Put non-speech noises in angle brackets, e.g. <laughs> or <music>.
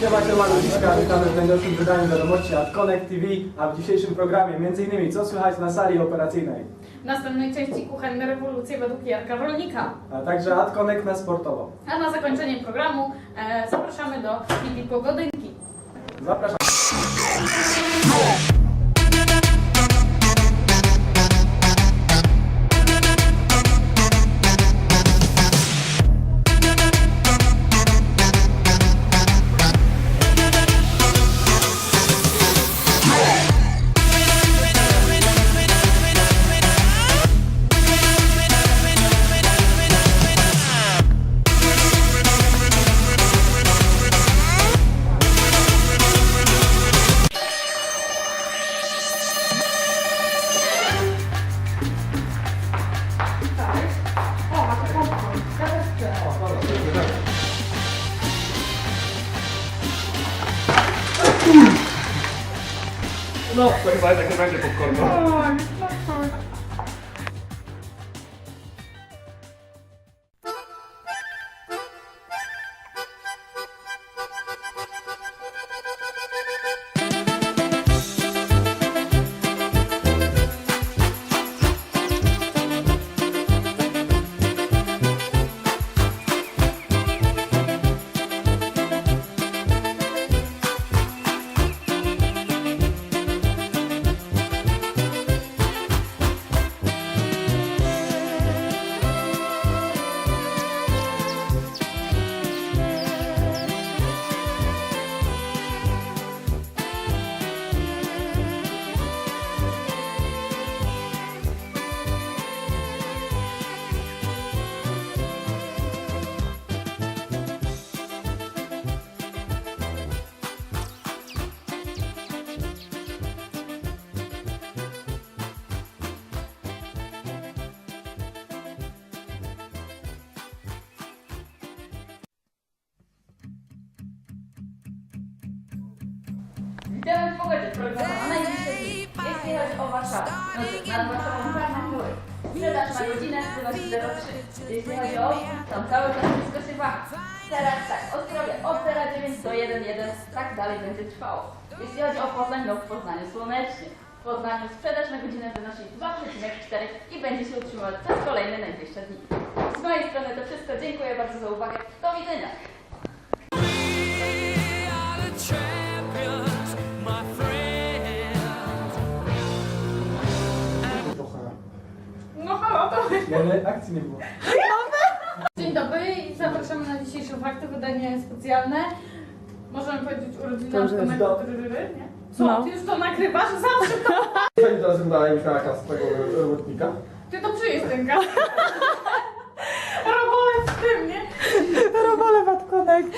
Siema, siema ludziska, witamy w najnowszym wydaniu wiadomości od Connect TV, a w dzisiejszym programie m.in. co słychać na sali operacyjnej, W następnej części kuchenne rewolucje według Jarka Rolnika. a także Ad Connect na sportowo. A na zakończenie programu e, zapraszamy do Bibi Pogodynki. Zapraszam. No, to chyba jednak nie będzie popcornu. Witamy w pogodzie programu na najbliższe dni. Jeśli chodzi o Warszawę, no to nad Warszawą czarna chmury. Sprzedaż na godzinę wynosi 0,3. Jeśli chodzi o tam cały czas wszystko się waha. Teraz tak, Ostrowia od 0,9 do 1,1, tak dalej będzie trwało. Jeśli chodzi o Poznań, no w Poznaniu słonecznie. W Poznaniu sprzedaż na godzinę wynosi 2,4 i będzie się utrzymywać przez kolejne najbliższe dni. Z mojej strony to wszystko. Dziękuję bardzo za uwagę. Do widzenia. Ale akcji nie było. Dzień dobry i zapraszamy na dzisiejsze fakty, wydanie specjalne. Możemy powiedzieć urodziny To już jest Antonego do- Tryryry, nie? Co, No. ty już to nagrywasz? Zawsze to... Pani teraz wygląda Michała z tego robotnika. Ty to przyjeźdź ten gaz. <laughs> Robole w tym, nie? Robole Wad Connect.